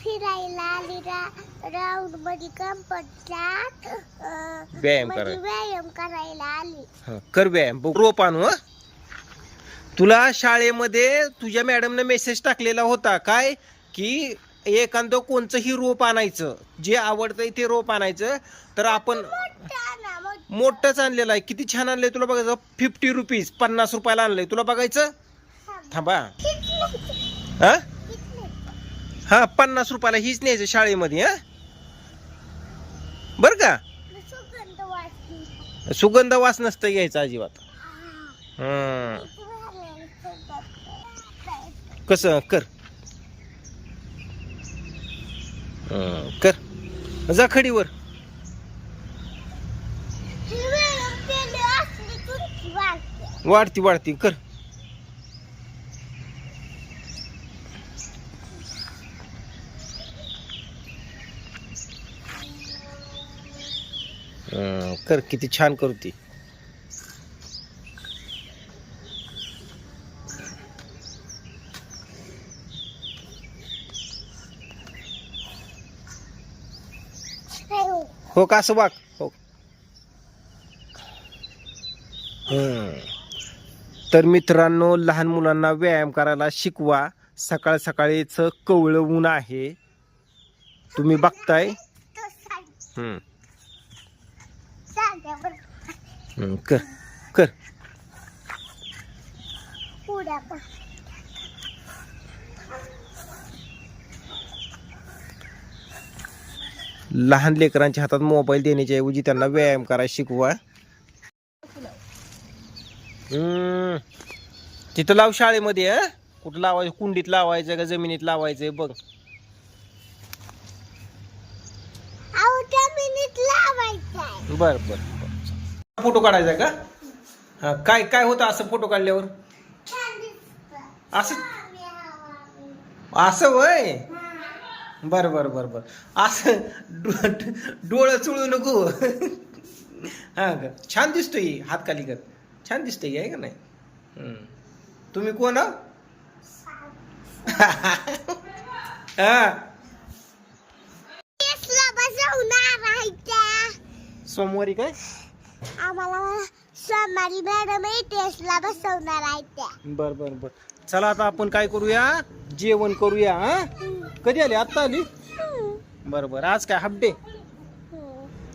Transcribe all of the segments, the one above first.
फिरायला आली राऊंडमध्ये व्यायाम करायला. व्यायाम करायला आली. हं, कर व्यायाम. बघ, रोप आणू हं? तुला शाळेमध्ये तुझ्या मॅडमने मेसेज टाकलेला होता काय? की एखादं कोणचंही रोप आणायचं. जे आवडतंय ते रोप आणायचं. तर आपण ना. मोठंच आणलेलं आहे. किती छान आणलंय तुला बघायचं. फिफ्टी रुपीज पन्नास रुपयाला आणलंय. तुला बघायचं? थांबा. हा? हा पन्नास रुपयाला हीच न्यायचं शाळेमध्ये हा? बर का? सुगंध वास नसतं घ्यायचं अजिबात. कसं? कर. कर. जा खडीवर. वाढती वाढती. कर. कर किती छान करते हो का असं हो. हम्म. तर मित्रांनो लहान मुलांना व्यायाम करायला शिकवा. सकाळ सकाळीच कवळं ऊन आहे. तुम्ही बघताय? हम्म, हम्म, कर कर. लहान लेकरांच्या हातात मोबाईल देण्याच्या ऐवजी त्यांना व्यायाम करायला शिकवा. हम्म. तिथं लाव शाळेमध्ये हं? कुठं लावायचं? कुंडीत लावायचं का जमिनीत लावायचं? बघ. बर बर बर. फोटो काढायचा का? हा काय काय होतं असं फोटो काढल्यावर? असं असं वय? बर बर बर बर. असं डोळं चुळू नको. हा का? छान दिसतोय ही, हात खाली कर. छान दिसतोय ही, आहे का नाही. तुम्ही कोण आहो? हा. सोमवारी काय? आम्हाला सोमवारी मॅडम टेस्टला बसवणार आहे त्या. बर बर बर. चला आता आपण काय करूया? जेवण करूया हा? कधी आली? आत्ता आली? बर बर. आज काय? हाफ डे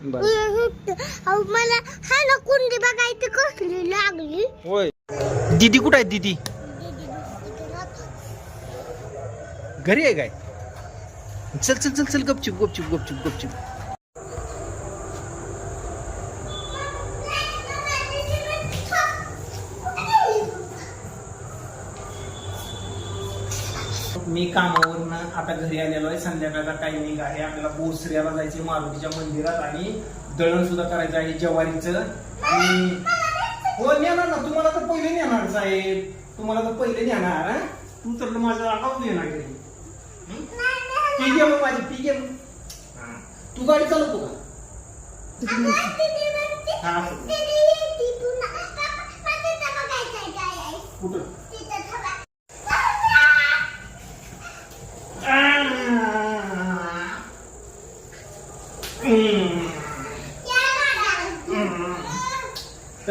बर. अहो, मला हा ना कुंडी बघायची कसली लागली. होय. दीदी कुठं आहे दीदी? घरी आहे काय? चल चल चल चल. गपचूप गपचूप गपचूप गपचूप. मी कामावरून आता घरी आलेलो आहे. संध्याकाळचा टायमिंग आहे. आपल्याला बोसऱ्याला जायचे मारुतीच्या मंदिरात. आणि दळण सुद्धा करायचं आहे ज्वारीचं. आणि हो नेणार ना. तुम्हाला तर पहिले नेणार साहेब. तुम्हाला तर पहिले नेणार? तू तर माझं अकाउंट येणार घरी पी मग माझी पी मग. तू गाडी चालवतो का? हा. कुठं?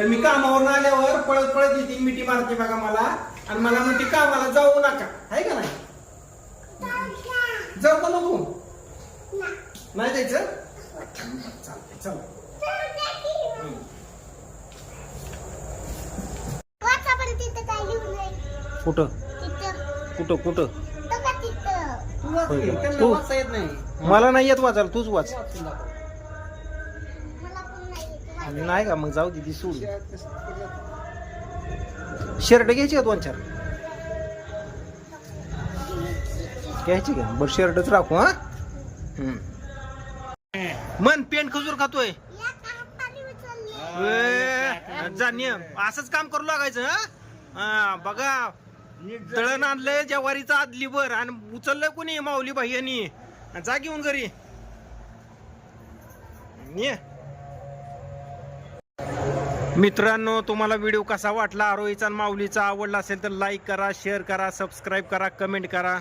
तर मी कामावरून आल्यावर पळत पळत येते मिठी मारते बघा मला. आणि मला म्हणते कामाला जाऊ नका. आहे का नाही? जाऊ का नको? नाही जायचं? चालतंय चल. कुठं? कुठं कुठं? तू वाच की, होय. त्यांना तू- वाचता येत नाही. मला नाही येत वाचायला तूच वाच. वाचून दाखव. नाही का मग जाऊ दे ती सोड शर्ट घ्यायची का दोन चार? घ्यायची का? बरं शर्टच राखू हा? मन पेंट खजूर खातोय. जा नियम. असंच काम करू लागायचं हा? बघा. दळण आणलंय जवारीचा आदली बर आणि उचललंय कोणी? माऊली भाई जा घेऊन घरी. ये. मित्रांनो तुम्हाला व्हिडिओ कसा वाटला? आरोहीचा माऊलीचा आवडला असेल तर लाईक करा शेअर करा सबस्क्राईब करा कमेंट करा.